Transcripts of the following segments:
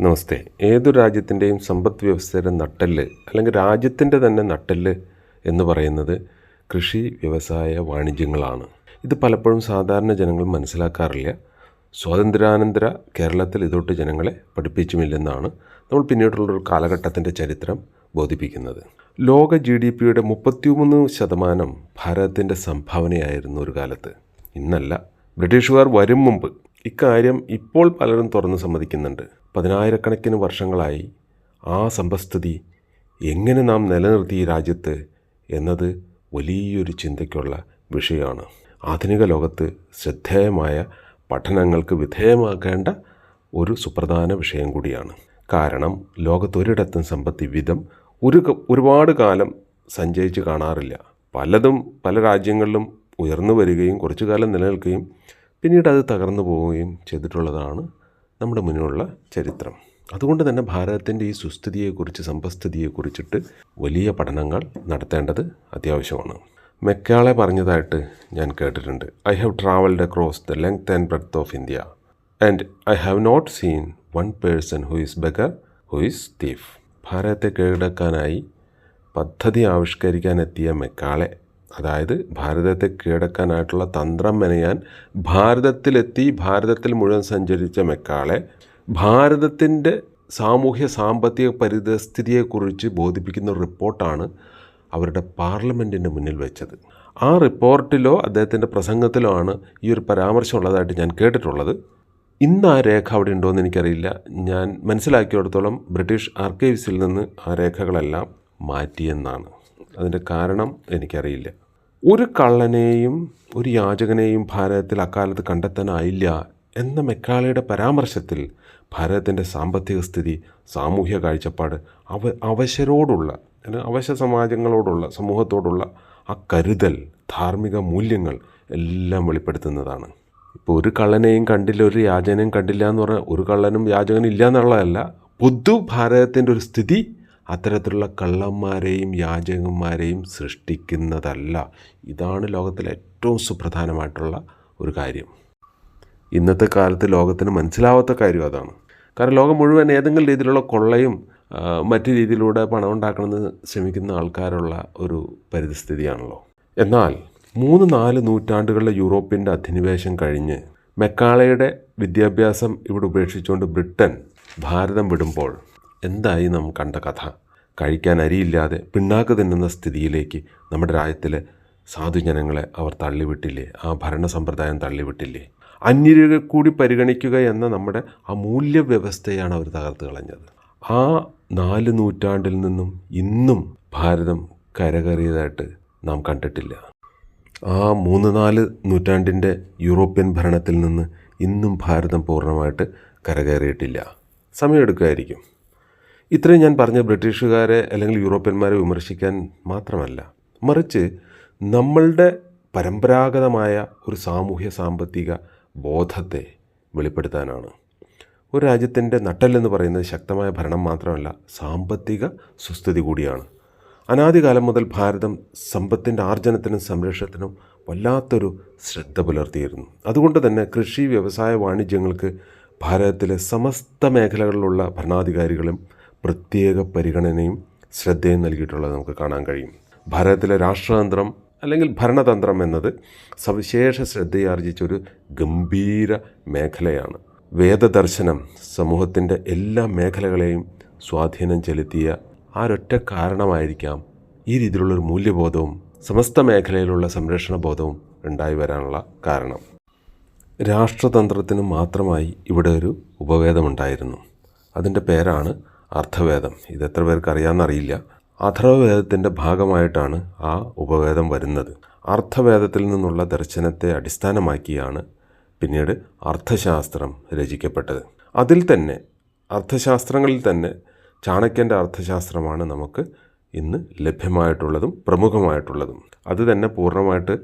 നമസ്തേ. ഏതു രാജ്യത്തിന്റെയും സമ്പദ് വ്യവസ്ഥയുടെ നട്ടെല്ല് അല്ലെങ്കിൽ രാജ്യത്തിന്റെ തന്നെ നട്ടെല്ല് എന്ന് പറയുന്നത് കൃഷി വ്യവസായ വാണിജ്യങ്ങളാണ്. ഇത് പലപ്പോഴും സാധാരണ ജനങ്ങൾ മനസ്സിലാക്കാറില്ല. സ്വാതന്ത്ര്യാനന്തര കേരളത്തിൽ ഇതൊട്ട് ജനങ്ങളെ പഠിപ്പിച്ചുമില്ലെന്നാണ് നമ്മൾ പിന്നീടുള്ളൊരു കാലഘട്ടത്തിന്റെ ചരിത്രം ബോധിപ്പിക്കുന്നത്. ലോക ജി ഡി പിയുടെ മുപ്പത്തിമൂന്ന് ശതമാനം ഭാരതത്തിന്റെ സംഭാവനയായിരുന്നു ഒരു കാലത്ത്. ഇന്നല്ല. ബ്രിട്ടീഷുകാർ വരും മുമ്പ് ഇക്കാര്യം ഇപ്പോൾ പലരും തുറന്ന് സമ്മതിക്കുന്നുണ്ട്. പതിനായിരക്കണക്കിന് വർഷങ്ങളായി ആ സമ്പസ്ഥിതി എങ്ങനെ നാം നിലനിർത്തി ഈ രാജ്യത്ത് എന്നത് വലിയൊരു ചിന്തയ്ക്കുള്ള വിഷയമാണ്. ആധുനിക ലോകത്ത് ശ്രദ്ധേയമായ പഠനങ്ങൾക്ക് വിധേയമാക്കേണ്ട ഒരു സുപ്രധാന വിഷയം കൂടിയാണ്. കാരണം ലോകത്തൊരിടത്തും സമ്പത്ത് വിധം ഒരു ഒരുപാട് കാലം സഞ്ചയിച്ച് കാണാറില്ല. പലതും പല രാജ്യങ്ങളിലും ഉയർന്നു വരികയും കുറച്ചു കാലം നിലനിൽക്കുകയും പിന്നീട് അത് തകർന്നു പോവുകയും ചെയ്തിട്ടുള്ളതാണ് നമ്മുടെ മുന്നിലുള്ള ചരിത്രം. അതുകൊണ്ട് തന്നെ ഭാരതത്തിന്റെ ഈ സുസ്ഥിതിയെക്കുറിച്ച് സമ്പസ്ഥിതിയെക്കുറിച്ചിട്ട് വലിയ പഠനങ്ങൾ നടത്തേണ്ടത് അത്യാവശ്യമാണ്. മെക്കാളെ പറഞ്ഞതായിട്ട് ഞാൻ കേട്ടിട്ടുണ്ട്. I have travelled across the length and breadth of India and I have not seen one person who is beggar who is thief ഭാരതത്തെ കീഴടക്കാനായി പദ്ധതി ആവിഷ്കരിക്കാനെത്തിയ മെക്കാളെ അതായത് ഭാരതത്തെ കീഴടക്കാനായിട്ടുള്ള തന്ത്രം മെനയാൻ ഭാരതത്തിലെത്തി ഭാരതത്തിൽ മുഴുവൻ സഞ്ചരിച്ച മെക്കാളെ ഭാരതത്തിന്റെ സാമൂഹ്യ സാമ്പത്തിക പരിതസ്ഥിതിയെക്കുറിച്ച് ബോധിപ്പിക്കുന്ന റിപ്പോർട്ടാണ് അവരുടെ പാർലമെന്റിന്റെ മുന്നിൽ വെച്ചത്. ആ റിപ്പോർട്ടിലോ അദ്ദേഹത്തിന്റെ പ്രസംഗത്തിലോ ആണ് ഈ ഒരു പരാമർശം ഉള്ളതായിട്ട് ഞാൻ കേട്ടിട്ടുള്ളത്. ഇന്ന് ആ രേഖ അവിടെ ഉണ്ടോ എന്ന് എനിക്കറിയില്ല. ഞാൻ മനസ്സിലാക്കിയിടത്തോളം ബ്രിട്ടീഷ് ആർക്കൈവ്സിൽ നിന്ന് ആ രേഖകളെല്ലാം മാറ്റിയെന്നാണ്. അതിന്റെ കാരണം എനിക്കറിയില്ല. ഒരു കള്ളനെയും ഒരു യാചകനെയും ഭാരതത്തിൽ അക്കാലത്ത് കണ്ടെത്താനായില്ല എന്ന മെക്കാളയുടെ പരാമർശത്തിൽ ഭാരതത്തിന്റെ സാമ്പത്തിക സ്ഥിതി സാമൂഹ്യ കാഴ്ചപ്പാട് അവ അവശരോടുള്ള അവശ സമാജങ്ങളോടുള്ള സമൂഹത്തോടുള്ള ആ കരുതൽ ധാർമ്മിക മൂല്യങ്ങൾ എല്ലാം വെളിപ്പെടുത്തുന്നതാണ്. ഇപ്പോൾ ഒരു കള്ളനെയും കണ്ടില്ല ഒരു യാചകനെയും കണ്ടില്ല എന്ന് പറഞ്ഞാൽ ഒരു കള്ളനും യാചകനും ഇല്ല എന്നുള്ളതല്ല പൊതു ഭാരതത്തിന്റെ ഒരു സ്ഥിതി അത്തരത്തിലുള്ള കള്ളന്മാരെയും യാചകന്മാരെയും സൃഷ്ടിക്കുന്നതല്ല. ഇതാണ് ലോകത്തിലെ ഏറ്റവും സുപ്രധാനമായിട്ടുള്ള ഒരു കാര്യം. ഇന്നത്തെ കാലത്ത് ലോകത്തിന് മനസ്സിലാവാത്ത കാര്യം അതാണ്. കാരണം ലോകം മുഴുവൻ ഏതെങ്കിലും രീതിയിലുള്ള കൊള്ളയും മറ്റു രീതിയിലൂടെ പണം ഉണ്ടാക്കണമെന്ന് ശ്രമിക്കുന്ന ആൾക്കാരുള്ള ഒരു പരിസ്ഥിതിയാണല്ലോ എന്നാൽ മൂന്ന് നാല് നൂറ്റാണ്ടുകളിലെ യൂറോപ്പിന്റെ അധിനിവേശം കഴിഞ്ഞ് മെക്കാളയുടെ വിദ്യാഭ്യാസം ഇവിടെ ഉപേക്ഷിച്ചുകൊണ്ട് ബ്രിട്ടൻ ഭാരതം വിടുമ്പോൾ എന്തായി നാം കണ്ട കഥ? കഴിക്കാൻ അരിയില്ലാതെ പിണ്ണാക്ക് തിന്നുന്ന സ്ഥിതിയിലേക്ക് നമ്മുടെ രാജ്യത്തിലെ സാധുജനങ്ങളെ അവർ തള്ളിവിട്ടില്ലേ? ആ ഭരണ സമ്പ്രദായം തള്ളിവിട്ടില്ലേ? അന്യരെ കൂടി പരിഗണിക്കുക എന്ന നമ്മുടെ ആ മൂല്യവ്യവസ്ഥയാണ് അവർ തകർത്ത് കളഞ്ഞത്. ആ നാല് നൂറ്റാണ്ടിൽ നിന്നും ഇന്നും ഭാരതം കരകയറിയതായിട്ട് നാം കണ്ടിട്ടില്ല. ആ മൂന്ന് നാല് നൂറ്റാണ്ടിന്റെ യൂറോപ്യൻ ഭരണത്തിൽ നിന്ന് ഇന്നും ഭാരതം പൂർണമായിട്ട് കരകയറിയിട്ടില്ല. സമയമെടുക്കുമായിരിക്കും. ഇത്രയും ഞാൻ പറഞ്ഞ ബ്രിട്ടീഷുകാരെ അല്ലെങ്കിൽ യൂറോപ്യന്മാരെ വിമർശിക്കാൻ മാത്രമല്ല മറിച്ച് നമ്മളുടെ പരമ്പരാഗതമായ ഒരു സാമൂഹ്യ സാമ്പത്തിക ബോധത്തെ വെളിപ്പെടുത്താനാണ്. ഒരു രാജ്യത്തിന്റെ നട്ടെല്ലെന്ന് പറയുന്നത് ശക്തമായ ഭരണം മാത്രമല്ല സാമ്പത്തിക സുസ്ഥിതി കൂടിയാണ്. അനാദികാലം മുതൽ ഭാരതം സമ്പത്തിന്റെ ആർജനത്തിനും സംരക്ഷണത്തിനും വല്ലാത്തൊരു ശ്രദ്ധ പുലർത്തിയിരുന്നു. അതുകൊണ്ട് തന്നെ കൃഷി വ്യവസായ വാണിജ്യങ്ങൾക്ക് ഭാരതത്തിലെ സമസ്ത മേഖലകളിലുള്ള ഭരണാധികാരികളും പ്രത്യേക പരിഗണനയും ശ്രദ്ധയും നൽകിയിട്ടുള്ളത് നമുക്ക് കാണാൻ കഴിയും. ഭാരതത്തിലെ രാഷ്ട്രതന്ത്രം അല്ലെങ്കിൽ ഭരണതന്ത്രം എന്നത് സവിശേഷ ശ്രദ്ധയാർജിച്ച ഒരു ഗംഭീര മേഖലയാണ്. വേദദർശനം സമൂഹത്തിന്റെ എല്ലാ മേഖലകളെയും സ്വാധീനം ചെലുത്തിയ ആ ഒരൊറ്റ കാരണമായിരിക്കാം ഈ രീതിയിലുള്ളൊരു മൂല്യബോധവും സമസ്ത മേഖലയിലുള്ള സംരക്ഷണ ബോധവും ഉണ്ടായി വരാനുള്ള കാരണം. രാഷ്ട്രതന്ത്രത്തിന് മാത്രമായി ഇവിടെ ഒരു ഉപവേദമുണ്ടായിരുന്നു അതിന്റെ പേരാണ് അർത്ഥവേദം ഇത് എത്ര പേർക്ക് അറിയാമെന്നറിയില്ല. അഥർവവേദത്തിന്റെ ഭാഗമായിട്ടാണ് ആ ഉപവേദം വരുന്നത്. അർത്ഥവേദത്തിൽ നിന്നുള്ള ദർശനത്തെ അടിസ്ഥാനമാക്കിയാണ് പിന്നീട് അർത്ഥശാസ്ത്രം രചിക്കപ്പെട്ടത്. അതിൽ തന്നെ അർത്ഥശാസ്ത്രങ്ങളിൽ തന്നെ ചാണക്യന്റെ അർത്ഥശാസ്ത്രമാണ് നമുക്ക് ഇന്ന് ലഭ്യമായിട്ടുള്ളതും പ്രമുഖമായിട്ടുള്ളതും. അത് തന്നെ പൂർണമായിട്ട്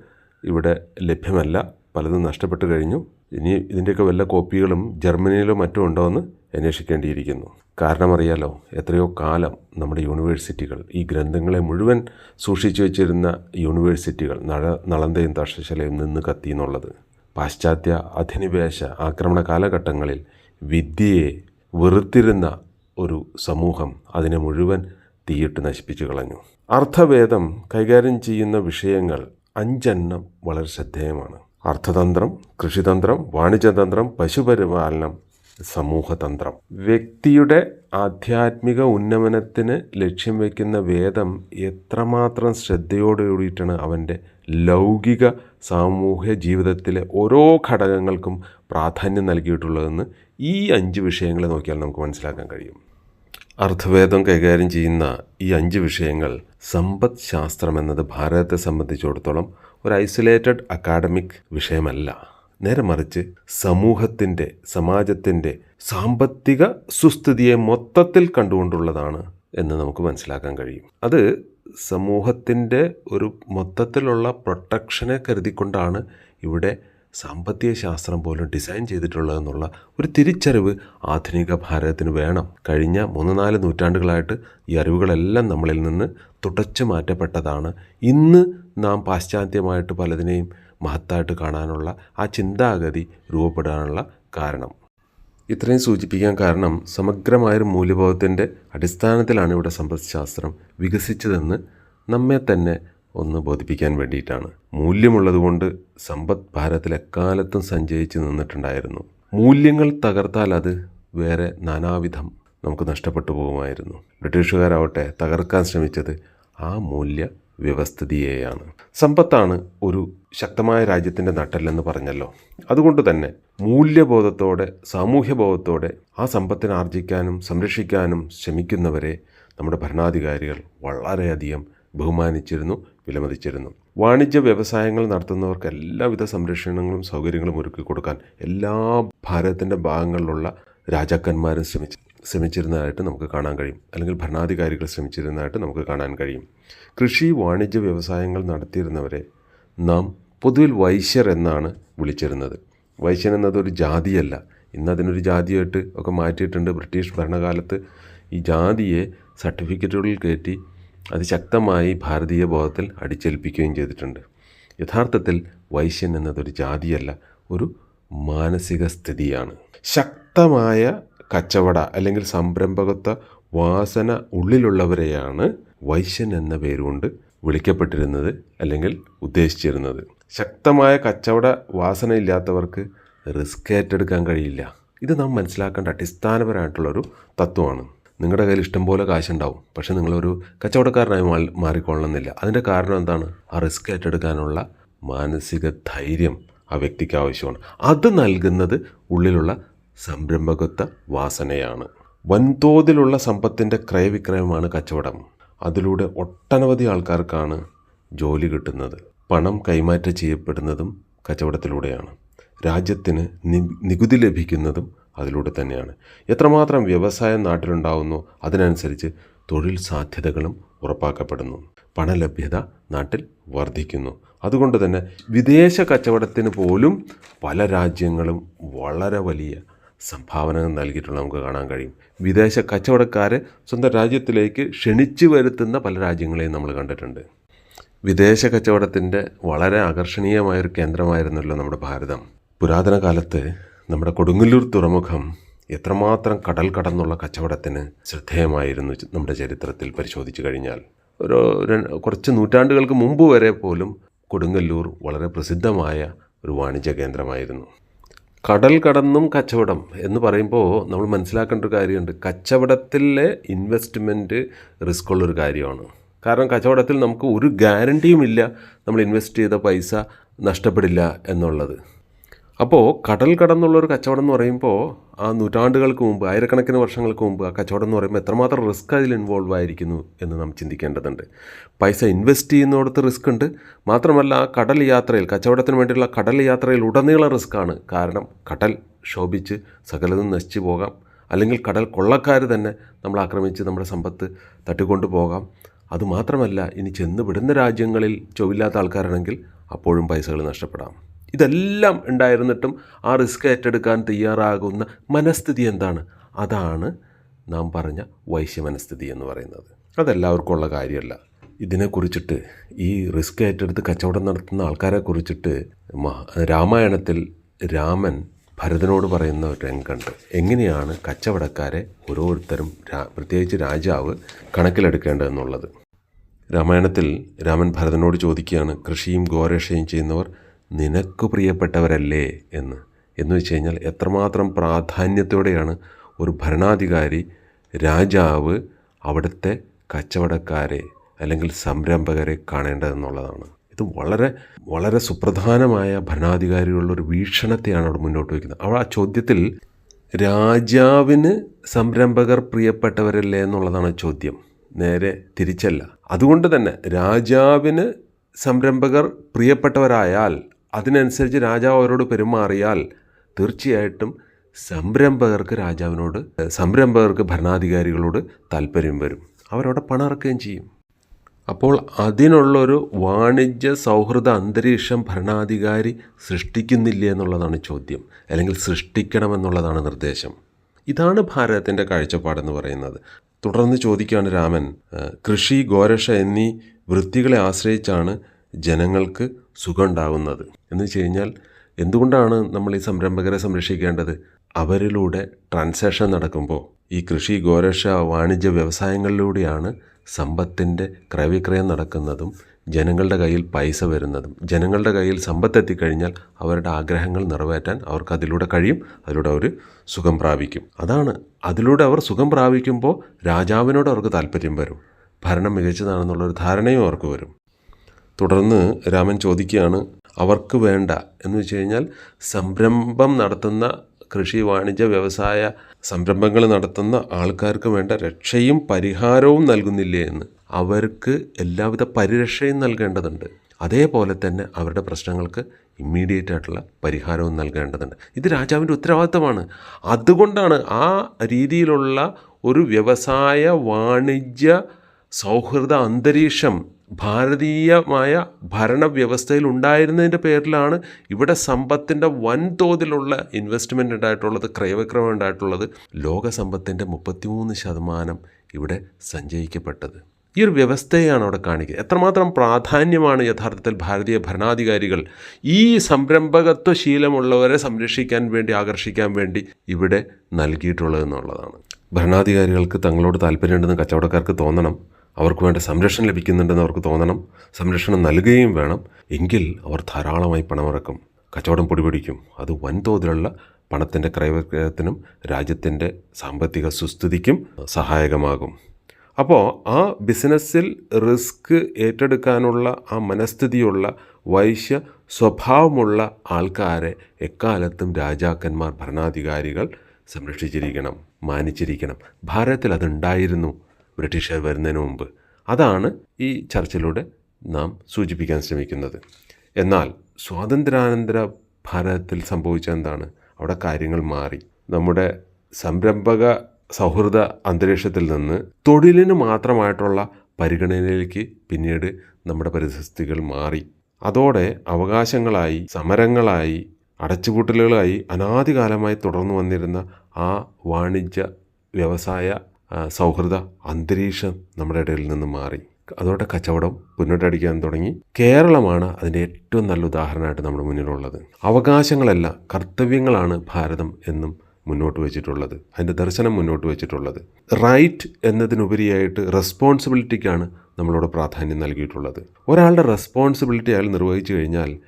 ഇവിടെ ലഭ്യമല്ല. പലതും നഷ്ടപ്പെട്ടു കഴിഞ്ഞു. ഇനി ഇതിന്റെയൊക്കെ വല്ല കോപ്പികളും ജർമ്മനിയിലോ മറ്റോ ഉണ്ടോ എന്ന് അന്വേഷിക്കേണ്ടിയിരിക്കുന്നു. കാരണം അറിയാലോ എത്രയോ കാലം നമ്മുടെ യൂണിവേഴ്സിറ്റികൾ ഈ ഗ്രന്ഥങ്ങളെ മുഴുവൻ സൂക്ഷിച്ചു വെച്ചിരുന്ന യൂണിവേഴ്സിറ്റികൾ നഴ നളന്തയും തക്ഷശലയും നിന്ന് കത്തി എന്നുള്ളത്. പാശ്ചാത്യ അധിനിവേശ ആക്രമണ കാലഘട്ടങ്ങളിൽ വിദ്യയെ വെറുത്തിരുന്ന ഒരു സമൂഹം അതിനെ മുഴുവൻ തീയിട്ട് നശിപ്പിച്ചു കളഞ്ഞു. അർത്ഥവേദം കൈകാര്യം ചെയ്യുന്ന വിഷയങ്ങൾ അഞ്ചെണ്ണം വളരെ ശ്രദ്ധേയമാണ്. അർത്ഥതന്ത്രം കൃഷിതന്ത്രം വാണിജ്യതന്ത്രം പശുപരിപാലനം സമൂഹതന്ത്രം. വ്യക്തിയുടെ ആധ്യാത്മിക ഉന്നമനത്തിന് ലക്ഷ്യം വയ്ക്കുന്ന വേദം എത്രമാത്രം ശ്രദ്ധയോടെ കൂടിയിട്ടാണ് അവന്റെ ലൗകിക സാമൂഹ്യ ജീവിതത്തിലെ ഓരോ ഘടകങ്ങൾക്കും പ്രാധാന്യം നൽകിയിട്ടുള്ളതെന്ന് ഈ അഞ്ച് വിഷയങ്ങളെ നോക്കിയാൽ നമുക്ക് മനസ്സിലാക്കാൻ കഴിയും. അർത്ഥവേദം കൈകാര്യം ചെയ്യുന്ന ഈ അഞ്ച് വിഷയങ്ങൾ സമ്പദ് ശാസ്ത്രം എന്നത് ഭാരതത്തെ സംബന്ധിച്ചിടത്തോളം ഒരു ഐസൊലേറ്റഡ് അക്കാഡമിക് വിഷയമല്ല. നേരെ മറിച്ച് സമൂഹത്തിന്റെ സമാജത്തിന്റെ സാമ്പത്തിക സുസ്ഥിതിയെ മൊത്തത്തിൽ കണ്ടുകൊണ്ടുള്ളതാണ് എന്ന് നമുക്ക് മനസ്സിലാക്കാൻ കഴിയും. അത് സമൂഹത്തിന്റെ ഒരു മൊത്തത്തിലുള്ള പ്രൊട്ടക്ഷനെ കരുതിക്കൊണ്ടാണ് ഇവിടെ സാമ്പത്തിക ശാസ്ത്രം പോലും ഡിസൈൻ ചെയ്തിട്ടുള്ളതെന്നുള്ള ഒരു തിരിച്ചറിവ് ആധുനിക ഭാരതത്തിന് വേണം. കഴിഞ്ഞ മൂന്ന് നാല് നൂറ്റാണ്ടുകളായിട്ട് ഈ അറിവുകളെല്ലാം നമ്മളിൽ നിന്ന് തുടച്ചു മാറ്റപ്പെട്ടതാണ്. ഇന്ന് നാം പാശ്ചാത്യമായിട്ട് പലതിനെയും മഹത്തായിട്ട് കാണാനുള്ള ആ ചിന്താഗതി രൂപപ്പെടാനുള്ള കാരണം. ഇത്രയും സൂചിപ്പിക്കാൻ കാരണം സമഗ്രമായൊരു മൂല്യബോധത്തിന്റെ അടിസ്ഥാനത്തിലാണ് ഇവിടെ സമ്പദ്ശാസ്ത്രം വികസിച്ചതെന്ന് നമ്മെ തന്നെ ഒന്ന് ബോധിപ്പിക്കാൻ വേണ്ടിയിട്ടാണ്. മൂല്യമുള്ളതുകൊണ്ട് സമ്പദ് ഭാരതത്തിൽ എക്കാലത്തും സഞ്ചയിച്ച് നിന്നിട്ടുണ്ടായിരുന്നു. മൂല്യങ്ങൾ തകർത്താൽ അത് വേറെ നാനാവിധം നമുക്ക് നഷ്ടപ്പെട്ടു പോകുമായിരുന്നു. ബ്രിട്ടീഷുകാരാവട്ടെ തകർക്കാൻ ശ്രമിച്ചത് ആ മൂല്യ വ്യവസ്ഥിതിയെയാണ്. സമ്പത്താണ് ഒരു ശക്തമായ രാജ്യത്തിന്റെ നട്ടല്ലെന്ന് പറഞ്ഞല്ലോ. അതുകൊണ്ട് തന്നെ മൂല്യബോധത്തോടെ സാമൂഹ്യബോധത്തോടെ ആ സമ്പത്തിനെ ആർജിക്കാനും സംരക്ഷിക്കാനും ശ്രമിക്കുന്നവരെ നമ്മുടെ ഭരണാധികാരികൾ വളരെയധികം ബഹുമാനിച്ചിരുന്നു വിലമതിച്ചിരുന്നു. വാണിജ്യ വ്യവസായങ്ങൾ നടത്തുന്നവർക്ക് എല്ലാവിധ സംരക്ഷണങ്ങളും സൗകര്യങ്ങളും ഒരുക്കി കൊടുക്കാൻ എല്ലാ ഭാരതത്തിന്റെ ഭാഗങ്ങളിലുള്ള രാജാക്കന്മാരും ശ്രമിച്ചു. ശ്രമിച്ചിരുന്നതായിട്ട് നമുക്ക് കാണാൻ കഴിയും. അല്ലെങ്കിൽ ഭരണാധികാരികൾ ശ്രമിച്ചിരുന്നതായിട്ട് നമുക്ക് കാണാൻ കഴിയും. കൃഷി വാണിജ്യ വ്യവസായങ്ങൾ നടത്തിയിരുന്നവരെ നാം പൊതുവിൽ വൈശ്യർ എന്നാണ് വിളിച്ചിരുന്നത്. വൈശ്യൻ എന്നതൊരു ജാതിയല്ല. ഇന്ന് അതിനൊരു ജാതിയായിട്ട് ഒക്കെ മാറ്റിയിട്ടുണ്ട്. ബ്രിട്ടീഷ് ഭരണകാലത്ത് ഈ ജാതിയെ സർട്ടിഫിക്കറ്റുകളിൽ കയറ്റി അതിശക്തമായി ഭാരതീയ ബോധത്തിൽ അടിച്ചേൽപ്പിക്കുകയും ചെയ്തിട്ടുണ്ട്. യഥാർത്ഥത്തിൽ വൈശ്യൻ എന്നതൊരു ജാതിയല്ല ഒരു മാനസിക സ്ഥിതിയാണ്. ശക്തമായ കച്ചവട അല്ലെങ്കിൽ സംരംഭകത്വ വാസന ഉള്ളിലുള്ളവരെയാണ് വൈശ്യൻ എന്ന പേരുകൊണ്ട് വിളിക്കപ്പെട്ടിരുന്നത് അല്ലെങ്കിൽ ഉദ്ദേശിച്ചിരുന്നത്. ശക്തമായ കച്ചവട വാസന ഇല്ലാത്തവർക്ക് റിസ്ക് ഏറ്റെടുക്കാൻ കഴിയില്ല. ഇത് നാം മനസ്സിലാക്കേണ്ട അടിസ്ഥാനപരമായിട്ടുള്ളൊരു തത്വമാണ്. നിങ്ങളുടെ കയ്യിൽ ഇഷ്ടം പോലെ കാശുണ്ടാവും പക്ഷേ നിങ്ങളൊരു കച്ചവടക്കാരനായി മാ മാറിക്കൊള്ളണമെന്നില്ല. അതിന്റെ കാരണം എന്താണ്? ആ റിസ്ക് ഏറ്റെടുക്കാനുള്ള മാനസിക ധൈര്യം ആ വ്യക്തിക്ക് ആവശ്യമാണ്. അത് നൽകുന്നത് ഉള്ളിലുള്ള സംരംഭകത്വ വാസനയാണ്. വൻതോതിലുള്ള സമ്പത്തിന്റെ ക്രയവിക്രയമാണ് കച്ചവടം. അതിലൂടെ ഒട്ടനവധി ആൾക്കാർക്കാണ് ജോലി കിട്ടുന്നത്. പണം കൈമാറ്റം ചെയ്യപ്പെടുന്നതും കച്ചവടത്തിലൂടെയാണ്. രാജ്യത്തിന് നികുതി ലഭിക്കുന്നതും അതിലൂടെ തന്നെയാണ്. എത്രമാത്രം വ്യവസായം നാട്ടിലുണ്ടാവുന്നു അതിനനുസരിച്ച് തൊഴിൽ സാധ്യതകളും ഉറപ്പാക്കപ്പെടുന്നു. പണലഭ്യത നാട്ടിൽ വർദ്ധിക്കുന്നു. അതുകൊണ്ട് തന്നെ വിദേശ കച്ചവടത്തിന് പോലും പല രാജ്യങ്ങളും വളരെ വലിയ സംഭാവനകൾ നൽകിയിട്ടുള്ള നമുക്ക് കാണാൻ കഴിയും. വിദേശ കച്ചവടക്കാരെ സ്വന്തം രാജ്യത്തിലേക്ക് ക്ഷണിച്ചു വരുത്തുന്ന പല രാജ്യങ്ങളെയും നമ്മൾ കണ്ടിട്ടുണ്ട്. വിദേശ കച്ചവടത്തിന്റെ വളരെ ആകർഷണീയമായൊരു കേന്ദ്രമായിരുന്നല്ലോ നമ്മുടെ ഭാരതം. പുരാതന കാലത്ത് നമ്മുടെ കൊടുങ്ങല്ലൂർ തുറമുഖം എത്രമാത്രം കടൽ കടന്നുള്ള കച്ചവടത്തിന് ശ്രദ്ധേയമായിരുന്നു നമ്മുടെ ചരിത്രത്തിൽ പരിശോധിച്ചു കഴിഞ്ഞാൽ. ഒരു കുറച്ച് നൂറ്റാണ്ടുകൾക്ക് മുമ്പ് വരെ പോലും കൊടുങ്ങല്ലൂർ വളരെ പ്രസിദ്ധമായ ഒരു വാണിജ്യ കേന്ദ്രമായിരുന്നു. കടൽ കടന്നും കച്ചവടം എന്ന് പറയുമ്പോൾ നമ്മൾ മനസ്സിലാക്കേണ്ട ഒരു കാര്യമുണ്ട്. കച്ചവടത്തിലെ ഇൻവെസ്റ്റ്മെന്റ് റിസ്ക് ഉള്ളൊരു കാര്യമാണ്. കാരണം കച്ചവടത്തിൽ നമുക്ക് ഒരു ഗ്യാരണ്ടിയും ഇല്ല. നമ്മൾ ഇൻവെസ്റ്റ് ചെയ്ത പൈസ നഷ്ടപ്പെടില്ല എന്നുള്ളത്. അപ്പോൾ കടൽ കടന്നുള്ളൊരു കച്ചവടം എന്ന് പറയുമ്പോൾ ആ നൂറ്റാണ്ടുകൾക്ക് മുമ്പ് ആയിരക്കണക്കിന് വർഷങ്ങൾക്ക് മുമ്പ് ആ കച്ചവടം എന്ന് പറയുമ്പോൾ എത്രമാത്രം റിസ്ക് അതിൽ ഇൻവോൾവ് ആയിരിക്കുന്നു എന്ന് നാം ചിന്തിക്കേണ്ടതുണ്ട്. പൈസ ഇൻവെസ്റ്റ് ചെയ്യുന്നിടത്ത് റിസ്ക് ഉണ്ട്. മാത്രമല്ല ആ കടൽ യാത്രയിൽ കച്ചവടത്തിന് വേണ്ടിയുള്ള കടൽ യാത്രയിൽ ഉടനീളം റിസ്ക്കാണ് കാരണം കടൽ ശോഭിച്ച് സകലതും നശിച്ചു പോകാം. അല്ലെങ്കിൽ കടൽ കൊള്ളക്കാർ തന്നെ നമ്മൾ ആക്രമിച്ച് നമ്മുടെ സമ്പത്ത് തട്ടിക്കൊണ്ടു പോകാം. അതുമാത്രമല്ല ഇനി ചെന്ന് വിടുന്ന രാജ്യങ്ങളിൽ ചൊവ്വില്ലാത്ത ആൾക്കാരാണെങ്കിൽ അപ്പോഴും പൈസകൾ നഷ്ടപ്പെടാം. ഇതെല്ലാം ഉണ്ടായിരുന്നിട്ടും ആ റിസ്ക് ഏറ്റെടുക്കാൻ തയ്യാറാകുന്ന മനസ്ഥിതി എന്താണ്? അതാണ് നാം പറഞ്ഞ വൈശ്യ മനസ്ഥിതി എന്ന് പറയുന്നത്. അതെല്ലാവർക്കും ഉള്ള കാര്യമല്ല ഇതിനെക്കുറിച്ചിട്ട് ഈ റിസ്ക് ഏറ്റെടുത്ത് കച്ചവടം നടത്തുന്ന ആൾക്കാരെ കുറിച്ചിട്ട് രാമായണത്തിൽ രാമൻ ഭരതനോട് പറയുന്ന ഒരു രംഗമുണ്ട്. എങ്ങനെയാണ് കച്ചവടക്കാരെ ഓരോരുത്തരും പ്രത്യേകിച്ച് രാജാവ് കണക്കിലെടുക്കേണ്ടതെന്നുള്ളത്. രാമായണത്തിൽ രാമൻ ഭരതനോട് ചോദിക്കുകയാണ് കൃഷിയും ഗോരക്ഷയും ചെയ്യുന്നവർ നിനക്ക് പ്രിയപ്പെട്ടവരല്ലേ എന്ന്. എന്ന് വെച്ച് കഴിഞ്ഞാൽ എത്രമാത്രം പ്രാധാന്യത്തോടെയാണ് ഒരു ഭരണാധികാരി രാജാവ് അവിടുത്തെ കച്ചവടക്കാരെ അല്ലെങ്കിൽ സംരംഭകരെ കാണേണ്ടതെന്നുള്ളതാണ്. ഇത് വളരെ വളരെ സുപ്രധാനമായ ഭരണാധികാരികളുടെ ഒരു വീക്ഷണത്തെയാണ് അവിടെ മുന്നോട്ട് വയ്ക്കുന്നത്. അവിടെ ആ ചോദ്യത്തിൽ രാജാവിന് സംരംഭകർ പ്രിയപ്പെട്ടവരല്ലേ എന്നുള്ളതാണ് ചോദ്യം. നേരെ തിരിച്ചല്ല. അതുകൊണ്ട് തന്നെ രാജാവിന് സംരംഭകർ പ്രിയപ്പെട്ടവരായാൽ അതിനനുസരിച്ച് രാജാവ് അവരോട് പെരുമാറിയാൽ തീർച്ചയായിട്ടും സംരംഭകർക്ക് രാജാവിനോട് സംരംഭകർക്ക് ഭരണാധികാരികളോട് താല്പര്യം വരും. അവരവിടെ പണം ഇറക്കുകയും ചെയ്യും. അപ്പോൾ അതിനുള്ളൊരു വാണിജ്യ സൗഹൃദ അന്തരീക്ഷം ഭരണാധികാരി സൃഷ്ടിക്കുന്നില്ല എന്നുള്ളതാണ് ചോദ്യം. അല്ലെങ്കിൽ സൃഷ്ടിക്കണമെന്നുള്ളതാണ് നിർദ്ദേശം. ഇതാണ് ഭാരതത്തിന്റെ കാഴ്ചപ്പാടെന്ന് പറയുന്നത്. തുടർന്ന് ചോദിക്കുകയാണ് രാമൻ കൃഷി ഗോരക്ഷ എന്നീ വൃത്തികളെ ആശ്രയിച്ചാണ് ജനങ്ങൾക്ക് സുഖം ഉണ്ടാകുന്നത് എന്ന് വെച്ച് കഴിഞ്ഞാൽ എന്തുകൊണ്ടാണ് നമ്മൾ ഈ സംരംഭകരെ സംരക്ഷിക്കേണ്ടത്? അവരിലൂടെ ട്രാൻസാക്ഷൻ നടക്കുമ്പോൾ ഈ കൃഷി ഗോരക്ഷ വാണിജ്യ വ്യവസായങ്ങളിലൂടെയാണ് സമ്പത്തിന്റെ ക്രയവിക്രയം നടക്കുന്നതും ജനങ്ങളുടെ കയ്യിൽ പൈസ വരുന്നതും. ജനങ്ങളുടെ കയ്യിൽ സമ്പത്ത് എത്തിക്കഴിഞ്ഞാൽ അവരുടെ ആഗ്രഹങ്ങൾ നിറവേറ്റാൻ അവർക്ക് അതിലൂടെ കഴിയും അതിലൂടെ അവർ സുഖം പ്രാപിക്കും. അതാണ് അതിലൂടെ അവർ സുഖം പ്രാപിക്കുമ്പോൾ രാജാവിനോട് അവർക്ക് താല്പര്യം വരും. ഭരണം മികച്ചതാണെന്നുള്ളൊരു ധാരണയും അവർക്ക് വരും. തുടർന്ന് രാമൻ ചോദിക്കുകയാണ് അവർക്ക് വേണ്ട. എന്ന് വെച്ച് കഴിഞ്ഞാൽ സംരംഭം നടത്തുന്ന കൃഷി വാണിജ്യ വ്യവസായ സംരംഭങ്ങൾ നടത്തുന്ന ആൾക്കാർക്ക് വേണ്ട രക്ഷയും പരിഹാരവും നൽകുന്നില്ലേ എന്ന്. അവർക്ക് എല്ലാവിധ പരിരക്ഷയും നൽകേണ്ടതുണ്ട്. അതേപോലെ തന്നെ അവരുടെ പ്രശ്നങ്ങൾക്ക് ഇമ്മീഡിയറ്റ് ആയിട്ടുള്ള പരിഹാരവും നൽകേണ്ടതുണ്ട്. ഇത് രാജാവിന്റെ ഉത്തരവാദിത്തമാണ്. അതുകൊണ്ടാണ് ആ രീതിയിലുള്ള ഒരു വ്യവസായ വാണിജ്യ സൗഹൃദ അന്തരീക്ഷം ഭാരതീയമായ ഭരണവ്യവസ്ഥയിൽ ഉണ്ടായിരുന്നതിന്റെ പേരിലാണ് ഇവിടെ സമ്പത്തിന്റെ വൻതോതിലുള്ള ഇൻവെസ്റ്റ്മെന്റ് ഉണ്ടായിട്ടുള്ളത് ക്രയവിക്രയം ഉണ്ടായിട്ടുള്ളത്. ലോക സമ്പത്തിന്റെ മുപ്പത്തിമൂന്ന് ശതമാനം ഇവിടെ സഞ്ചയിക്കപ്പെട്ടത്. ഈ ഒരു വ്യവസ്ഥയാണ് അവിടെ കാണിക്കുന്നത്. എത്രമാത്രം പ്രാധാന്യമാണ് യഥാർത്ഥത്തിൽ ഭാരതീയ ഭരണാധികാരികൾ ഈ സംരംഭകത്വ ശീലമുള്ളവരെ സംരക്ഷിക്കാൻ വേണ്ടി ആകർഷിക്കാൻ വേണ്ടി ഇവിടെ നൽകിയിട്ടുള്ളതെന്നുള്ളതാണ് ഭരണാധികാരികൾക്ക് തങ്ങളോട് താല്പര്യമുണ്ടെന്ന് കച്ചവടക്കാർക്ക് തോന്നണം. അവർക്ക് വേണ്ട സംരക്ഷണം ലഭിക്കുന്നുണ്ടെന്ന് അവർക്ക് തോന്നണം. സംരക്ഷണം നൽകുകയും വേണം. എങ്കിൽ അവർ ധാരാളമായി പണമിറക്കും. കച്ചവടം പൊടിപിടിക്കും. അത് വൻതോതിലുള്ള പണത്തിന്റെ ക്രയവിക്രയത്തിനും രാജ്യത്തിന്റെ സാമ്പത്തിക സുസ്ഥിതിക്കും സഹായകമാകും. അപ്പോൾ ആ ബിസിനസ്സിൽ റിസ്ക് ഏറ്റെടുക്കാനുള്ള ആ മനസ്ഥിതിയുള്ള വൈശ്യ സ്വഭാവമുള്ള ആൾക്കാരെ എക്കാലത്തും രാജാക്കന്മാർ ഭരണാധികാരികൾ സംരക്ഷിച്ചിരിക്കണം മാനിച്ചിരിക്കണം. ഭാരതത്തിൽ അതുണ്ടായിരുന്നു ബ്രിട്ടീഷുകാർ വരുന്നതിന് മുമ്പ്. അതാണ് ഈ ചർച്ചയിലൂടെ നാം സൂചിപ്പിക്കാൻ ശ്രമിക്കുന്നത്. എന്നാൽ സ്വാതന്ത്ര്യാനന്തര ഭാരതത്തിൽ സംഭവിച്ച എന്താണ്? അവിടെ കാര്യങ്ങൾ മാറി. നമ്മുടെ സംരംഭക സൗഹൃദ അന്തരീക്ഷത്തിൽ നിന്ന് തൊഴിലിന് മാത്രമായിട്ടുള്ള പരിഗണനയിലേക്ക് പിന്നീട് നമ്മുടെ പരിസ്ഥിതികൾ മാറി. അതോടെ അവകാശങ്ങളായി സമരങ്ങളായി അടച്ചുപൂട്ടലുകളായി അനാദികാലമായി തുടർന്നു വന്നിരുന്ന ആ വാണിജ്യ വ്യവസായ സൗഹൃദ അന്തരീക്ഷം നമ്മുടെ ഇടയിൽ നിന്ന് മാറി. അതോടെ കച്ചവടം മുന്നോട്ടടിക്കാൻ തുടങ്ങി. കേരളമാണ് അതിന്റെ ഏറ്റവും നല്ല ഉദാഹരണമായിട്ട് നമ്മുടെ മുന്നിലുള്ളത്. അവകാശങ്ങളല്ല കർത്തവ്യങ്ങളാണ് ഭാരതം എന്നും മുന്നോട്ട് വെച്ചിട്ടുള്ളത്. അതിന്റെ ദർശനം മുന്നോട്ട് വെച്ചിട്ടുള്ളത്. റൈറ്റ് എന്നതിനുപരിയായിട്ട് റെസ്പോൺസിബിലിറ്റിക്കാണ് നമ്മളോട് പ്രാധാന്യം നൽകിയിട്ടുള്ളത്. ഒരാളുടെ റെസ്പോൺസിബിലിറ്റി അയാൾ നിർവഹിച്ചു കഴിഞ്ഞാൽ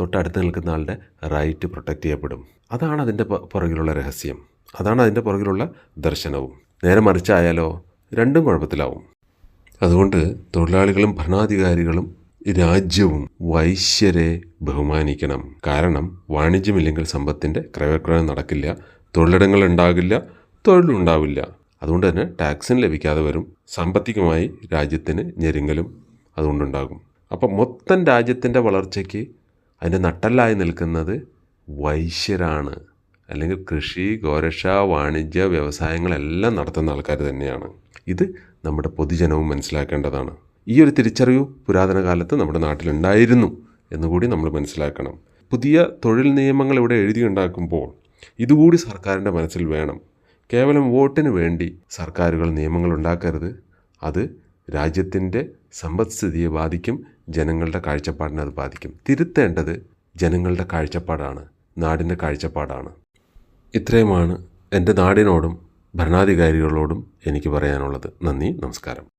തൊട്ടടുത്ത് നിൽക്കുന്ന ആളുടെ റൈറ്റ് പ്രൊട്ടക്റ്റ് ചെയ്യപ്പെടും. അതാണ് അതിന്റെ പുറകിലുള്ള രഹസ്യം. അതാണ് അതിന്റെ പുറകിലുള്ള ദർശനവും. നേരെ മറിച്ചായാലോ രണ്ടും കുഴപ്പത്തിലാവും. അതുകൊണ്ട് തൊഴിലാളികളും ഭരണാധികാരികളും രാജ്യവും വൈശ്യരെ ബഹുമാനിക്കണം. കാരണം വാണിജ്യമില്ലെങ്കിൽ സമ്പത്തിന്റെ ക്രയവിക്രയം നടക്കില്ല തൊഴിലിടങ്ങൾ ഉണ്ടാകില്ല തൊഴിലുണ്ടാവില്ല അതുകൊണ്ട് തന്നെ ടാക്സിന് ലഭിക്കാതെ വരും സാമ്പത്തികമായി രാജ്യത്തിന് ഞെരുങ്ങലും അതുകൊണ്ടുണ്ടാകും. അപ്പം മൊത്തം രാജ്യത്തിന്റെ വളർച്ചയ്ക്ക് അതിന്റെ നട്ടല്ലായി നിൽക്കുന്നത് വൈശ്യരാണ്. അല്ലെങ്കിൽ കൃഷി ഗോരക്ഷ വാണിജ്യ വ്യവസായങ്ങളെല്ലാം നടത്തുന്ന ആൾക്കാർ തന്നെയാണ്. ഇത് നമ്മുടെ പൊതുജനവും മനസ്സിലാക്കേണ്ടതാണ്. ഈ ഒരു തിരിച്ചറിവ് പുരാതന കാലത്ത് നമ്മുടെ നാട്ടിലുണ്ടായിരുന്നു എന്നുകൂടി നമ്മൾ മനസ്സിലാക്കണം. പുതിയ തൊഴിൽ നിയമങ്ങൾ ഇവിടെ എഴുതിയുണ്ടാക്കുമ്പോൾ ഇതുകൂടി സർക്കാരിന്റെ മനസ്സിൽ വേണം. കേവലം വോട്ടിന് വേണ്ടി സർക്കാരുകൾ നിയമങ്ങൾ ഉണ്ടാക്കരുത്. അത് രാജ്യത്തിന്റെ സമ്പദ്സ്ഥിതിയെ ബാധിക്കും ജനങ്ങളുടെ കാഴ്ചപ്പാടിനെ അത് ബാധിക്കും. തിരുത്തേണ്ടത് ജനങ്ങളുടെ കാഴ്ചപ്പാടാണ് നാടിന്റെ കാഴ്ചപ്പാടാണ്. ഇത്രയുമാണ് എന്റെ നാടിനോടും ഭരണാധികാരികളോടും എനിക്ക് പറയാനുള്ളത്. നന്ദി നമസ്കാരം.